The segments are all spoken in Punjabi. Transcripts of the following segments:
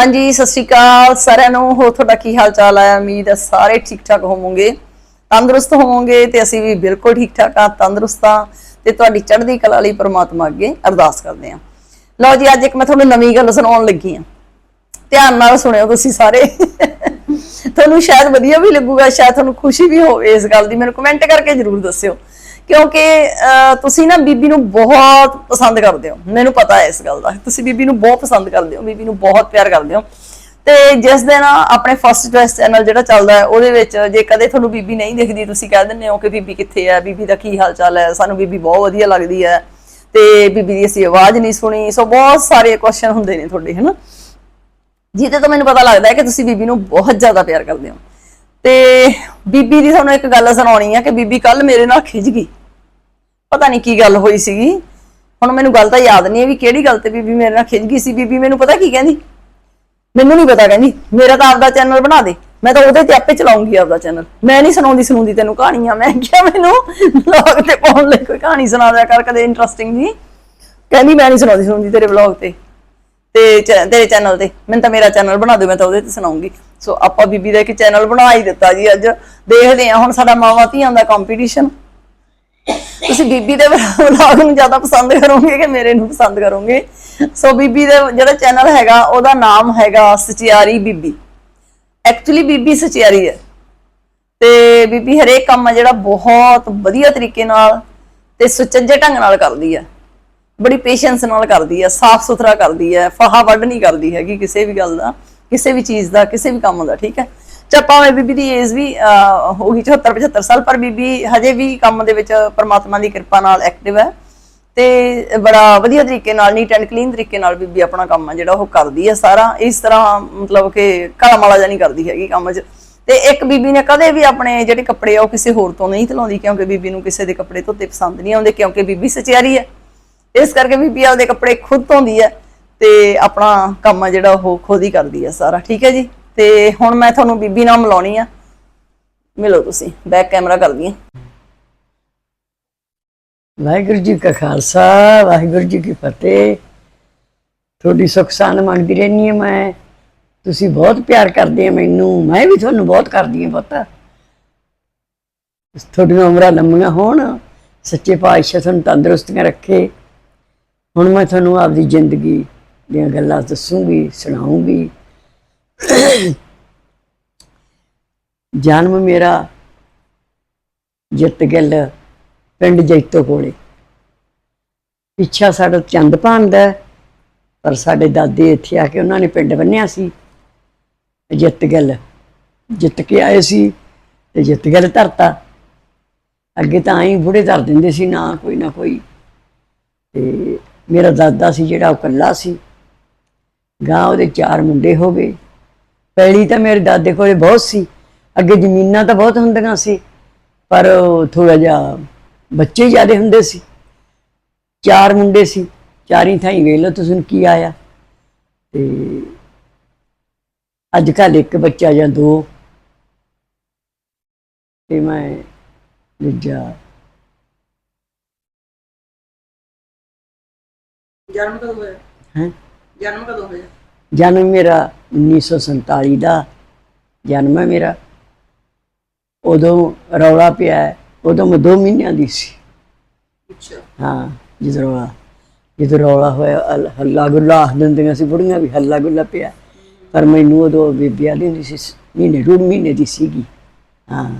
ਹਾਂਜੀ, ਸਤਿ ਸ਼੍ਰੀ ਅਕਾਲ ਸਾਰਿਆਂ ਨੂੰ। ਹੋਰ ਤੁਹਾਡਾ ਕੀ ਹਾਲ ਚਾਲ ਹੈ ਉਮੀਦ ਹੈ ਸਾਰੇ ਠੀਕ ਠਾਕ ਹੋਵੋਗੇ। ਤੰਦਰੁਸਤ ਹੋਵੋਗੇ ਤੇ ਅਸੀਂ ਵੀ ਬਿਲਕੁਲ ਠੀਕ ਠਾਕ ਆ, ਤੰਦਰੁਸਤ ਆ ਤੇ ਤੁਹਾਡੀ ਚੜ੍ਹਦੀ ਕਲਾ ਲਈ ਪ੍ਰਮਾਤਮਾ ਅੱਗੇ ਅਰਦਾਸ ਕਰਦੇ ਆ। ਲਓ ਜੀ, ਅੱਜ ਇੱਕ ਮੈਂ ਤੁਹਾਨੂੰ ਨਵੀਂ ਗੱਲ ਸੁਣਾਉਣ ਲੱਗੀ ਆ। ਧਿਆਨ ਨਾਲ ਸੁਣਿਓ ਤੁਸੀਂ ਸਾਰੇ। ਤੁਹਾਨੂੰ ਸ਼ਾਇਦ ਵਧੀਆ ਵੀ ਲੱਗੂਗਾ, ਸ਼ਾਇਦ ਤੁਹਾਨੂੰ ਖੁਸ਼ੀ ਵੀ ਹੋਵੇ ਇਸ ਗੱਲ ਦੀ। ਮੈਨੂੰ ਕਮੈਂਟ ਕਰਕੇ ਜਰੂਰ ਦੱਸਿਓ। ਕਿਉਂਕਿ ਅਹ, ਤੁਸੀਂ ਨਾ ਬੀਬੀ ਨੂੰ ਬਹੁਤ ਪਸੰਦ ਕਰਦੇ ਹੋ। ਮੈਨੂੰ ਪਤਾ ਹੈ ਇਸ ਗੱਲ ਦਾ। ਤੁਸੀਂ ਬੀਬੀ ਨੂੰ ਬਹੁਤ ਪਸੰਦ ਕਰਦੇ ਹੋ ਬੀਬੀ ਨੂੰ ਬਹੁਤ ਪਿਆਰ ਕਰਦੇ ਹੋ। ਤੇ ਜਿਸ ਦਿਨ ਆਪਣੇ ਫਸਟ ਚੋਇਸ ਚੈਨਲ ਜਿਹੜਾ ਚੱਲਦਾ ਹੈ ਉਹਦੇ ਵਿੱਚ ਜੇ ਕਦੇ ਤੁਹਾਨੂੰ ਬੀਬੀ ਨਹੀਂ ਦਿਖਦੀ ਤੁਸੀਂ ਕਹਿ ਦਿੰਦੇ ਹੋ ਕਿ ਬੀਬੀ ਕਿੱਥੇ ਹੈ ਬੀਬੀ ਦਾ ਕੀ ਹਾਲ ਚਾਲ ਹੈ ਸਾਨੂੰ ਬੀਬੀ ਬਹੁਤ ਵਧੀਆ ਲੱਗਦੀ ਹੈ। ਤੇ ਬੀਬੀ ਦੀ ਅਸੀਂ ਆਵਾਜ਼ ਨਹੀਂ ਸੁਣੀ ਸੋ ਬਹੁਤ ਸਾਰੇ ਕੁਐਸਚਨ ਹੁੰਦੇ ਨੇ ਤੁਹਾਡੇ ਹਨਾ? ਜਿਹਦੇ ਤੋਂ ਮੈਨੂੰ ਪਤਾ ਲੱਗਦਾ ਹੈ ਕਿ ਤੁਸੀਂ ਬੀਬੀ ਨੂੰ ਬਹੁਤ ਜ਼ਿਆਦਾ ਪਿਆਰ ਕਰਦੇ ਹੋ। ਤੇ ਬੀਬੀ ਦੀ ਤੁਹਾਨੂੰ ਇੱਕ ਗੱਲ ਸੁਣਾਉਣੀ ਹੈ ਕਿ ਬੀਬੀ ਕੱਲ ਮੇਰੇ ਨਾਲ ਖਿੱਚ ਗਈ। ਪਤਾ ਨਹੀਂ ਕੀ ਗੱਲ ਹੋਈ ਸੀਗੀ। ਹੁਣ ਮੈਨੂੰ ਗੱਲ ਤਾਂ ਯਾਦ ਨਹੀਂ ਹੈ ਵੀ ਕਿਹੜੀ ਗੱਲ ਤੇ ਬੀਬੀ ਮੇਰੇ ਨਾਲ ਖਿੱਚ ਗਈ ਸੀ। ਬੀਬੀ ਮੈਨੂੰ ਪਤਾ ਕੀ ਕਹਿੰਦੀ? ਮੈਨੂੰ ਨਹੀਂ ਪਤਾ ਕਹਿੰਦੀ। ਮੇਰਾ ਤਾਂ ਆਪਦਾ ਚੈਨਲ ਬਣਾ ਦੇ। ਮੈਂ ਤਾਂ ਉਹਦੇ ਤੇ ਆਪੇ ਚਲਾਉਂਗੀ ਆਪਦਾ ਚੈਨਲ। ਮੈਂ ਨਹੀਂ ਸੁਣਾਉਂਦੀ ਸੁਣਾਉਂਦੀ ਤੈਨੂੰ ਕਹਾਣੀਆਂ। ਮੈਂ ਕਿਹਾ ਮੈਨੂੰ ਵਲੌਗ ਤੇ ਪਾਉਣ ਲਈ ਕੋਈ ਕਹਾਣੀ ਸੁਣਾ ਦਿਆ ਕਰ, ਕਦੇ ਇੰਟਰਸਟਿੰਗ ਜੀ। ਕਹਿੰਦੀ, ਮੈਂ ਨਹੀਂ ਸੁਣਾਉਂਦੀ ਸੁਣਾਉਂਦੀ ਤੇਰੇ ਵਲੌਗ ਤੇ। ਤੇ ਤੇਰੇ ਚੈਨਲ ਤੇ। ਮੈਨੂੰ ਤਾਂ ਮੇਰਾ ਚੈਨਲ ਬਣਾ ਦਿਓ, ਮੈਂ ਤਾਂ ਉਹਦੇ ਤੇ ਸੁਣਾਉਂਗੀ। ਸੋ ਆਪਾਂ ਬੀਬੀ ਦਾ ਇੱਕ ਚੈਨਲ ਬਣਾ ਹੀ ਦਿੱਤਾ ਜੀ ਅੱਜ। ਦੇਖਦੇ ਹਾਂ, ਹੁਣ ਸਾਡਾ ਮਾਵਾਂ ਧੀਆਂ ਦਾ ਕੰਪੀਟੀਸ਼ਨ ਤੁਸੀਂ ਬੀਬੀ ਦੇ ਵਲੌਗ ਨੂੰ ਜ਼ਿਆਦਾ ਪਸੰਦ ਕਰੋਗੇ ਕਿ ਮੇਰੇ ਨੂੰ ਪਸੰਦ ਕਰੋਗੇ? ਸੋ ਬੀਬੀ ਦੇ ਜਿਹੜਾ ਚੈਨਲ ਹੈਗਾ, ਉਹਦਾ ਨਾਮ ਹੈਗਾ ਸਚਿਆਰੀ ਬੀਬੀ। ਐਕਚੁਅਲੀ ਬੀਬੀ ਸਚਿਆਰੀ ਹੈ। ਤੇ ਬੀਬੀ ਹਰੇਕ ਕੰਮ ਆ ਜਿਹੜਾ ਬਹੁਤ ਵਧੀਆ ਤਰੀਕੇ ਨਾਲ ਤੇ ਸੁਚੱਜੇ ਢੰਗ ਨਾਲ ਕਰਦੀ ਹੈ ਬੜੀ ਪੇਸ਼ੈਂਸ ਨਾਲ ਕਰਦੀ ਹੈ ਸਾਫ਼ ਸੁਥਰਾ ਕਰਦੀ ਹੈ ਫਾਹਾ ਵੱਢ ਨਹੀਂ ਕਰਦੀ ਹੈਗੀ ਕਿਸੇ ਵੀ ਗੱਲ ਦਾ, ਕਿਸੇ ਵੀ ਚੀਜ਼ ਦਾ, ਕਿਸੇ ਵੀ ਕੰਮ ਦਾ, ਠੀਕ ਹੈ? ਚੱਪਾ ਬੀਬੀ ਦੀ ਏਜ ਵੀ ਅਹ, ਹੋ ਗਈ 74 75 ਸਾਲ ਪਰ ਬੀਬੀ ਹਜੇ ਵੀ ਕੰਮ ਦੇ ਵਿੱਚ ਪਰਮਾਤਮਾ ਦੀ ਕਿਰਪਾ ਨਾਲ ਐਕਟਿਵ ਹੈ ਤੇ ਬੜਾ ਵਧੀਆ ਤਰੀਕੇ ਨਾਲ ਨੀਟ ਐਂਡ ਕਲੀਨ ਤਰੀਕੇ ਨਾਲ ਬੀਬੀ ਆਪਣਾ ਕੰਮ ਆ ਜਿਹੜਾ ਉਹ ਕਰਦੀ ਹੈ ਸਾਰਾ। ਇਸ ਤਰ੍ਹਾਂ ਮਤਲਬ ਕਿ ਕਾਲਾ ਮਾਲਾ ਜਿਹਾ ਨਹੀਂ ਕਰਦੀ ਹੈਗੀ ਕੰਮ 'ਚ। ਤੇ ਇੱਕ ਬੀਬੀ ਨੇ ਕਦੇ ਵੀ ਆਪਣੇ ਜਿਹੜੇ ਕੱਪੜੇ ਆ ਉਹ ਕਿਸੇ ਹੋਰ ਤੋਂ ਨਹੀਂ ਧਲਾਉਂਦੀ ਕਿਉਂਕਿ ਬੀਬੀ ਨੂੰ ਕਿਸੇ ਦੇ ਕੱਪੜੇ ਧੋਤੇ ਪਸੰਦ ਨਹੀਂ ਆਉਂਦੇ ਕਿਉਂਕਿ ਬੀਬੀ ਸਚਿਆਰੀ ਹੈ। ਇਸ ਕਰਕੇ ਬੀਬੀ ਆਪਦੇ ਕੱਪੜੇ ਖੁਦ ਧੋਂਦੀ ਹੈ ਤੇ ਆਪਣਾ ਕੰਮ ਆ ਜਿਹੜਾ ਉਹ ਖੁਦ ਹੀ ਕਰਦੀ ਹੈ ਸਾਰਾ। ਠੀਕ ਹੈ ਜੀ? ਤੇ ਹੁਣ ਮੈਂ ਤੁਹਾਨੂੰ ਬੀਬੀ ਨਾਲ ਮਿਲਾਉਣੀ ਆ। ਮਿਲੋ ਤੁਸੀਂ ਬੈਕ ਕੈਮਰਾ ਕਰਦੀ ਹਾਂ ਵਾਹਿਗੁਰੂ ਜੀ ਕਾ ਖਾਲਸਾ, ਵਾਹਿਗੁਰੂ ਜੀ ਕੀ ਫਤਿਹ। ਤੁਹਾਡੀ ਸੁੱਖ ਸਾਨ ਮੰਗਦੀ ਰਹਿੰਦੀ ਹਾਂ ਮੈਂ। ਤੁਸੀਂ ਬਹੁਤ ਪਿਆਰ ਕਰਦੇ ਆ ਮੈਨੂੰ, ਮੈਂ ਵੀ ਤੁਹਾਨੂੰ ਬਹੁਤ ਕਰਦੀ ਹਾਂ ਪੁੱਤ। ਤੁਹਾਡੀਆਂ ਉਮਰਾਂ ਲੰਮੀਆਂ ਹੋਣ, ਸੱਚੇ ਪਾਤਸ਼ਾਹ ਤੁਹਾਨੂੰ ਤੰਦਰੁਸਤੀਆਂ ਰੱਖੇ। ਹੁਣ ਮੈਂ ਤੁਹਾਨੂੰ ਆਪਦੀ ਜ਼ਿੰਦਗੀ ਦੀਆਂ ਗੱਲਾਂ ਦੱਸੂਗੀ, ਸੁਣਾਉਂਗੀ। ਜਨਮ ਮੇਰਾ ਜਿੱਤ ਗਿੱਲ ਪਿੰਡ ਜੈਤੋ ਕੋਲੇ। ਪਿੱਛਾ ਸਾਡਾ ਚੰਦਪਾਨ ਦਾ ਪਰ ਸਾਡੇ ਦਾਦੇ ਇੱਥੇ ਆ ਕੇ ਉਹਨਾਂ ਨੇ ਪਿੰਡ ਬੰਨਿਆ ਸੀ। ਜਿੱਤ ਗਿੱਲ ਜਿੱਤ ਕੇ ਆਏ ਸੀ ਤੇ ਜਿੱਤ ਗਿੱਲ ਧਰਤਾ। ਅੱਗੇ ਤਾਂ ਆਈ ਬੁੜੇ ਧਰ ਦਿੰਦੇ ਸੀ, ਨਾ ਕੋਈ ਨਾ ਕੋਈ। ਤੇ ਮੇਰਾ ਦਾਦਾ ਸੀ ਜਿਹੜਾ ਉਹ ਇਕੱਲਾ ਸੀ। ਗਾਂ ਉਹਦੇ ਚਾਰ ਮੁੰਡੇ ਹੋ ਗਏ। ਪਹਿਲੀ ਤਾਂ ਮੇਰੇ ਦਾਦੇ ਕੋਲੇ ਬਹੁਤ ਸੀ। ਅੱਗੇ ਜ਼ਮੀਨਾਂ ਤਾਂ ਬਹੁਤ ਹੁੰਦੀਆਂ ਸੀ ਪਰ ਥੋੜਾ ਜਿਹਾ ਬੱਚੇ ਜ਼ਿਆਦੇ ਹੁੰਦੇ ਸੀ। ਚਾਰ ਮੁੰਡੇ ਸੀ ਚਾਰੀ ਥਾਈ ਵੇਖ ਲਓ ਤੁਸੀਂ ਕੀ ਆਇਆ। ਤੇ ਅੱਜ ਕੱਲ ਇੱਕ ਬੱਚਾ ਜਾਂ ਦੋ। ਤੇ ਮੈਂ ਦੂਜਾ। ਜਨਮ ਕਦੋਂ ਹੋਇਆ? ਹੈ? ਜਨਮ ਕਦੋਂ ਹੋਇਆ? ਜਨਮ ਮੇਰਾ 1947 ਦਾ ਜਨਮ ਹੈ ਮੇਰਾ। ਉਦੋਂ ਰੌਲਾ ਪਿਆ। ਉਦੋਂ ਮੈਂ 2 ਮਹੀਨਿਆਂ ਦੀ ਸੀ। ਅੱਛਾ। ਹਾਂ ਜਦੋਂ ਰੌਲਾ ਜਦੋਂ ਰੌਲਾ ਹੋਇਆ ਹਲ- ਗੁੱਲਾ ਦਿੰਦੀਆਂ ਸੀ ਬੁੜੀਆਂ ਵੀ ਹੱਲਾ ਗੁੱਲਾ ਪਿਆ। ਪਰ ਮੈਨੂੰ ਉਦੋਂ ਬੀਬੀ ਆਲੀ ਹੁੰਦੀ ਸੀ ਮਹੀਨੇ ਡੂਢ ਮਹੀਨੇ ਦੀ ਸੀਗੀ। ਹਾਂ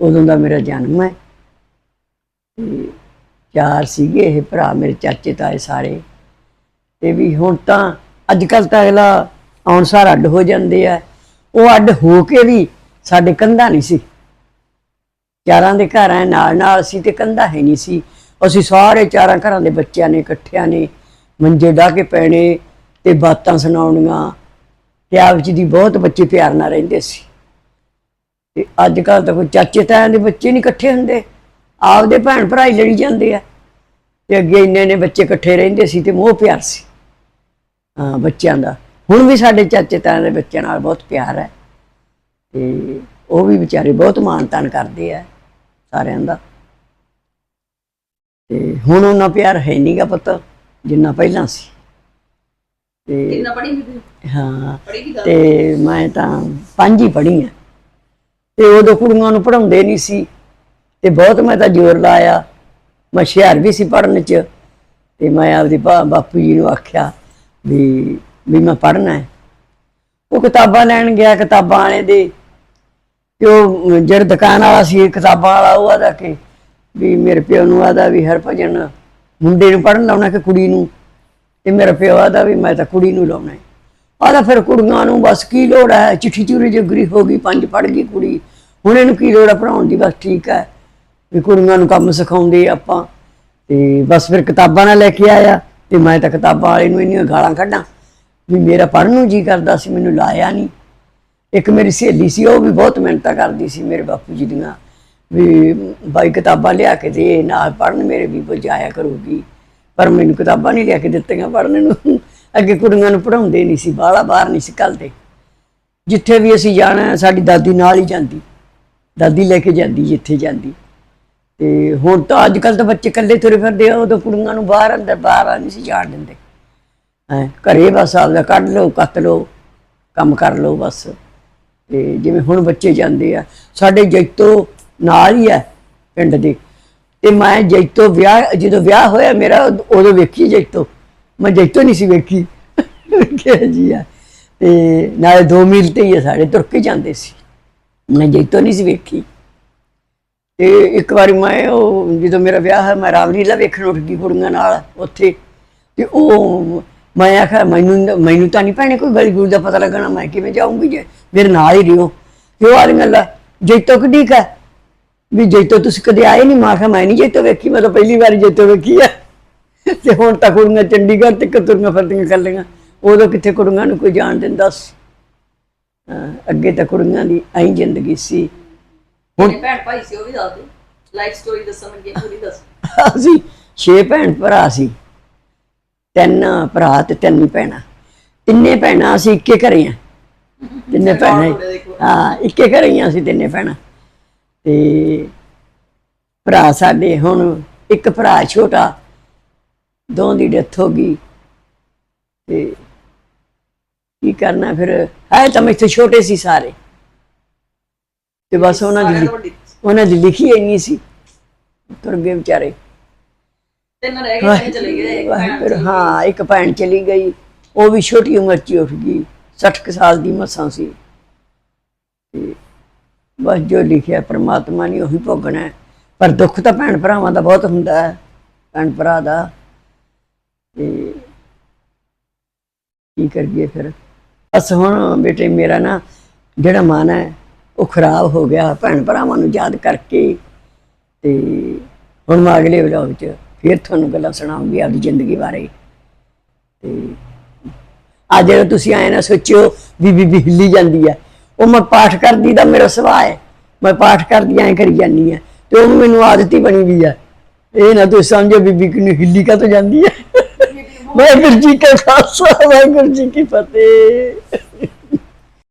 ਉਦੋਂ ਦਾ ਮੇਰਾ ਜਨਮ ਹੈ। ਚਾਰ ਸੀਗੇ ਇਹ ਭਰਾ ਮੇਰੇ ਚਾਚੇ ਤਾਏ ਸਾਰੇ। ਤੇ ਵੀ ਹੁਣ ਤਾਂ ਅੱਜ ਕੱਲ ਤਾਂ ਅਗਲਾ ਆਉਣ ਸਾਰ ਅੱਡ ਹੋ ਜਾਂਦੇ ਆ। ਉਹ ਅੱਡ ਹੋ ਕੇ ਵੀ ਸਾਡੇ ਕੰਧਾਂ ਨਹੀਂ ਸੀ। ਚਾਰਾਂ ਦੇ ਘਰ ਐ ਨਾਲ ਨਾਲ ਸੀ ਤੇ ਕੰਧਾ ਹੈ ਨਹੀਂ ਸੀ। ਅਸੀਂ ਸਾਰੇ ਚਾਰਾਂ ਘਰਾਂ ਦੇ ਬੱਚਿਆਂ ਨੇ, ਇਕੱਠਿਆਂ ਨੇ ਮੰਜੇ ਢਾ ਕੇ ਪੈਣੇ ਤੇ ਬਾਤਾਂ ਸੁਣਾਉਣੀਆਂ। ਤੇ ਆਪ ਜੀ ਦੀ ਬਹੁਤ ਬੱਚੇ ਪਿਆਰ ਨਾਲ ਰਹਿੰਦੇ ਸੀ। ਤੇ ਅੱਜ ਕੱਲ ਤਾਂ ਕੋਈ ਚਾਚੇ ਤਾਇਆਂ ਦੇ ਬੱਚੇ ਨਹੀਂ ਇਕੱਠੇ ਹੁੰਦੇ। ਆਪਦੇ ਭੈਣ ਭਰਾ ਹੀ ਲੜੀ ਜਾਂਦੇ ਆ। ਤੇ ਅੱਗੇ ਇੰਨੇ ਨੇ ਬੱਚੇ ਇਕੱਠੇ ਰਹਿੰਦੇ ਸੀ ਤੇ ਮੋਹ ਪਿਆਰ ਸੀ। ਹਾਂ ਬੱਚਿਆਂ ਦਾ। ਹੁਣ ਵੀ ਸਾਡੇ ਚਾਚੇ ਤਾਇਆਂ ਦੇ ਬੱਚਿਆਂ ਨਾਲ ਬਹੁਤ ਪਿਆਰ ਹੈ। ਤੇ ਉਹ ਵੀ ਵਿਚਾਰੇ ਬਹੁਤ ਮਾਣ ਤਾਣ ਕਰਦੇ ਆ ਸਾਰਿਆਂ ਦਾ। ਤੇ ਹੁਣ ਉਹਨਾਂ ਪਿਆਰ ਹੈ ਨਹੀਂਗਾ ਪੁੱਤ ਜਿੰਨਾ ਪਹਿਲਾਂ ਸੀ। ਤੇ ਕਿੰਨਾ ਪੜ੍ਹੀ ਵੀ ਤੁਸੀਂ? ਹਾਂ ਪੜ੍ਹੀ ਕੀ ਤੇ ਮੈਂ ਤਾਂ ਪੰਜ ਹੀ ਪੜ੍ਹੀ ਆ। ਤੇ ਉਦੋਂ ਕੁੜੀਆਂ ਨੂੰ ਪੜਾਉਂਦੇ ਨਹੀਂ ਸੀ। ਤੇ ਬਹੁਤ ਮੈਂ ਤਾਂ ਜ਼ੋਰ ਲਾਇਆ। ਮੈਂ ਹੁਸ਼ਿਆਰ ਵੀ ਸੀ ਪੜਨ ਚ। ਤੇ ਮੈਂ ਆਪਦੇ ਬਾ- ਬਾਪੂ ਜੀ ਨੂੰ ਆਖਿਆ ਵੀ ਵੀ ਮੈਂ ਪੜ੍ਹਨਾ ਹੈ। ਉਹ ਕਿਤਾਬਾਂ ਲੈਣ ਗਿਆ, ਕਿਤਾਬਾਂ ਵਾਲੇ ਦੇ। ਤੇ ਉਹ, ਜਿਹੜਾ ਦੁਕਾਨ ਵਾਲਾ ਸੀ, ਕਿਤਾਬਾਂ ਵਾਲਾ, ਉਹ ਆਦਾ ਕਿ ਵੀ ਮੇਰੇ ਪਿਓ ਨੂੰ ਆਦਾ ਵੀ ਹਰਭਜਨ, ਮੁੰਡੇ ਨੂੰ ਪੜਨ ਲਾਉਣਾ ਕਿ ਕੁੜੀ ਨੂੰ? ਤੇ ਮੇਰਾ ਪਿਓ ਆਦਾ ਵੀ ਮੈਂ ਤਾਂ ਕੁੜੀ ਨੂੰ ਲਾਉਣਾ ਹੈ। ਆਦਾ ਫਿਰ ਕੁੜੀਆਂ ਨੂੰ ਬਸ ਕੀ ਲੋੜ ਹੈ? ਚਿੱਠੀ ਚੂਰੀ ਜਗਰੀ ਹੋ ਗਈ, ਪੰਜ ਪੜ ਗਈ ਕੁੜੀ। ਹੁਣ ਇਹਨੂੰ ਕੀ ਲੋੜ ਹੈ ਪੜਾਉਣ ਦੀ? ਬਸ ਠੀਕ ਹੈ। ਵੀ ਕੁੜੀਆਂ ਨੂੰ ਕੰਮ ਸਿਖਾਉਂਦੇ ਆਪਾਂ। ਤੇ ਬਸ ਫਿਰ ਕਿਤਾਬਾਂ ਨਾਲ ਲੈ ਕੇ ਆਇਆ। ਤੇ ਮੈਂ ਤਾਂ ਕਿਤਾਬਾਂ ਵਾਲੇ ਨੂੰ ਇੰਨੀਆਂ ਗਾਲਾਂ ਕੱਢਾਂ ਵੀ ਮੇਰਾ ਪੜ੍ਹਨ ਨੂੰ ਜੀ ਕਰਦਾ ਸੀ, ਮੈਨੂੰ ਲਾਇਆ ਨਹੀਂ। ਇੱਕ ਮੇਰੀ ਸਹੇਲੀ ਸੀ, ਉਹ ਵੀ ਬਹੁਤ ਮਿਹਨਤਾਂ ਕਰਦੀ ਸੀ ਮੇਰੇ ਬਾਪੂ ਜੀ ਦੀਆਂ ਵੀ ਬਾਈ ਕਿਤਾਬਾਂ ਲਿਆ ਕੇ ਦੇ, ਨਾਲ ਪੜਨ ਮੇਰੇ ਵੀ ਬੁਝਾਇਆ ਕਰੂਗੀ। ਪਰ ਮੈਨੂੰ ਕਿਤਾਬਾਂ ਨਹੀਂ ਲਿਆ ਕੇ ਦਿੱਤੀਆਂ ਪੜਨ ਨੂੰ। ਅੱਗੇ ਕੁੜੀਆਂ ਨੂੰ ਪੜਾਉਂਦੇ ਨਹੀਂ ਸੀ, ਬਾਹਲਾ ਬਾਹਰ ਨਹੀਂ ਸੀ ਕੱਲਦੇ। ਜਿੱਥੇ ਵੀ ਅਸੀਂ ਜਾਣਾ, ਸਾਡੀ ਦਾਦੀ ਨਾਲ ਹੀ ਜਾਂਦੀ। ਦਾਦੀ ਲੈ ਕੇ ਜਾਂਦੀ, ਜਿੱਥੇ ਜਾਂਦੀ। ਤੇ ਹੁਣ ਤਾਂ ਅੱਜ ਕੱਲ ਤਾਂ ਬੱਚੇ ਇਕੱਲੇ ਤੁਰੇ ਫਿਰਦੇ ਆ, ਉਦੋਂ ਕੁੜੀਆਂ ਨੂੰ ਬਾਹਰ ਅੰਦਰ, ਬਾਹਰ ਨਹੀਂ ਸੀ ਜਾਣ ਦਿੰਦੇ। ਹੈਂ, ਘਰੇ ਬਸ ਆਪਦਾ ਕੱਢ ਲਓ, ਕੱਤ ਲਓ, ਕੰਮ ਕਰ ਲਓ ਬਸ। ਤੇ ਜਿਵੇਂ ਹੁਣ ਬੱਚੇ ਜਾਂਦੇ ਆ, ਸਾਡੇ ਜੈਤੋ ਨਾਲ ਹੀ ਹੈ ਪਿੰਡ ਦੇ। ਤੇ ਮੈਂ ਜੈਤੋ ਵਿਆਹ, ਜਦੋਂ ਵਿਆਹ ਹੋਇਆ ਮੇਰਾ, ਉਦੋਂ ਵੇਖੀ ਜੈਤੋ। ਮੈਂ ਜੈਤੋ ਨਹੀਂ ਸੀ ਵੇਖੀ। ਵੇਖਿਆ ਜੀ ਆ। ਤੇ ਨਾਲੇ 2 ਮੀਲ ਤੇ ਹੀ ਆ, ਸਾਡੇ ਤੁਰ ਕੇ ਜਾਂਦੇ ਸੀ। ਮੈਂ ਜੈਤੋ ਨਹੀਂ ਸੀ ਵੇਖੀ। ਤੇ ਇੱਕ ਵਾਰੀ ਮੈਂ ਉਹ ਜਦੋਂ ਮੇਰਾ ਵਿਆਹ ਹੈ ਮੈਂ ਰਾਮਲੀਲਾ ਵੇਖਣ ਉੱਠ ਗਈ ਕੁੜੀਆਂ ਨਾਲ ਉੱਥੇ। ਤੇ ਉਹ ਮੈਂ ਆਖਿਆ, ਮੈਨੂੰ ਮੈਨੂੰ ਤਾਂ ਨਹੀਂ ਭੈਣੇ ਕੋਈ ਗਲੀ ਗੁਲੀ ਦਾ ਪਤਾ ਲੱਗਣਾ, ਮੈਂ ਕਿਵੇਂ ਜਾਊਂਗੀ ਜੇ ਮੇਰੇ ਨਾਲ ਹੀ ਰਿਓ ਤੇ ਉਹ ਆਲੀ ਗੱਲ ਜੈਤੋ ਕਿੱਡੀ ਕਾ ਵੀ ਜੈਤੋ ਤੁਸੀਂ ਕਦੇ ਆਏ ਨਹੀਂ ਮੈਂ ਆਖਿਆ, ਮੈਂ ਨਹੀਂ ਜੈਤੋ ਵੇਖੀ, ਮੈਂ ਤਾਂ ਪਹਿਲੀ ਵਾਰੀ ਜੈਤੋ ਵੇਖੀ ਆ। ਤੇ ਹੁਣ ਤਾਂ ਕੁੜੀਆਂ ਚੰਡੀਗੜ੍ਹ ਤੇ ਕਤੁਰੀਆਂ ਫਰਦੀਆਂ ਕਰ ਲਈਆਂ ਉਦੋਂ ਕਿੱਥੇ ਕੁੜੀਆਂ ਨੂੰ ਕੋਈ ਜਾਣ ਦਿੰਦਾ ਸੀ? ਅੱਗੇ ਤਾਂ ਕੁੜੀਆਂ ਦੀ ਐਂ ਜ਼ਿੰਦਗੀ ਸੀ। ਹੁਣ ਭੈਣ ਭਾਈ ਸੀ ਉਹ ਵੀ ਦੱਸ ਦਿਓ। ਲਾਈਫ ਸਟੋਰੀ ਦੱਸਣ ਲੱਗੇ ਪੂਰੀ ਦੱਸ ਅਸੀਂ ਛੇ ਭੈਣ ਭਰਾ ਸੀ। ਤਿੰਨ ਭਰਾ ਤੇ ਤਿੰਨ ਭੈਣਾਂ। ਤਿੰਨੇ ਭੈਣਾਂ ਅਸੀਂ ਇੱਕੇ ਘਰੇ ਆ। ਤਿੰਨੇ ਭੈਣਾਂ ਹੀ- ਇੱਕੇ ਘਰੇ ਆ ਅਸੀਂ ਤਿੰਨੇ ਭੈਣਾਂ। ਤੇ ਭਰਾ ਸਾਡੇ ਹੁਣ ਇੱਕ ਭਰਾ ਛੋਟਾ ਦੋ ਦੀ ਡੈਥ ਹੋ ਗਈ। ਤੇ ਕੀ ਕਰਨਾ ਫਿਰ? ਹੈ ਤਾਂ ਮੈਥੋਂ ਛੋਟੇ ਸੀ ਸਾਰੇ। ਤੇ ਬਸ ਉਹਨਾਂ ਦੀ ਲਿ- ਉਹਨਾਂ ਦੀ ਲਿਖੀ ਇੰਨੀ ਸੀ ਤੁਰ ਗਏ ਵਿਚਾਰੇ। ਤਿੰਨ ਰਹਿ ਗਏ ਤਿੰਨ ਚਲੇ ਗਏ ਇੱਕ ਭੈਣ ਵਾਹਿਗੁਰੂ ਹਾਂ ਇੱਕ ਭੈਣ ਚਲੀ ਗਈ ਉਹ ਵੀ ਛੋਟੀ ਉਮਰ 'ਚ ਹੀ ਉੱਠ ਗਈ 60 ਕੁ ਸਾਲ ਦੀ ਮਸਾਂ ਸੀ। ਤੇ ਬਸ ਜੋ ਲਿਖਿਆ ਪ੍ਰਮਾਤਮਾ ਨੇ ਉਹੀ ਭੋਗਣਾ ਹੈ। ਪਰ ਦੁੱਖ ਤਾਂ ਭੈਣ ਭਰਾਵਾਂ ਦਾ ਬਹੁਤ ਹੁੰਦਾ ਹੈ ਭੈਣ ਭਰਾ ਦਾ। ਤੇ ਕੀ ਕਰੀਏ ਫਿਰ? ਬਸ ਹੁਣ ਬੇਟੇ ਮੇਰਾ ਨਾ ਜਿਹੜਾ ਮਨ ਹੈ ਉਹ ਖਰਾਬ ਹੋ ਗਿਆ ਭੈਣ ਭਰਾਵਾਂ ਨੂੰ ਯਾਦ ਕਰਕੇ ਤੇ ਹੁਣ ਮੈਂ ਅਗਲੇ ਵਲੋਗ 'ਚ ਫਿਰ ਤੁਹਾਨੂੰ ਗੱਲਾਂ ਸੁਣਾਉਂਗੀ ਆਪਦੀ ਜ਼ਿੰਦਗੀ ਬਾਰੇ। ਤੇ ਅੱਜ ਜਿਹੜਾ ਤੁਸੀਂ ਆਏ ਨਾ ਸੋਚਿਓ ਵੀ ਬੀਬੀ ਹਿੱਲੀ ਜਾਂਦੀ ਹੈ ਉਹ ਮੈਂ ਪਾਠ ਕਰਦੀ ਦਾ ਮੇਰਾ ਸੁਭਾਅ ਹੈ। ਮੈਂ ਪਾਠ ਕਰਦੀ ਐਂ ਕਰੀ ਜਾਂਦੀ ਹੈ ਤੇ ਉਹ ਮੈਨੂੰ ਆਦਤ ਹੀ ਬਣੀ ਵੀ ਹੈ ਇਹ ਨਾ ਤੁਸੀਂ ਸਮਝੋ ਬੀਬੀ ਕਿੰਨੀ ਹਿੱਲੀ ਕਾ ਜਾਂਦੀ ਹੈ ਵਾਹਿਗੁਰੂ ਜੀ ਕਾ ਖਾਲਸਾ ਵਾਹਿਗੁਰੂ ਜੀ ਕੀ ਫਤਿਹ।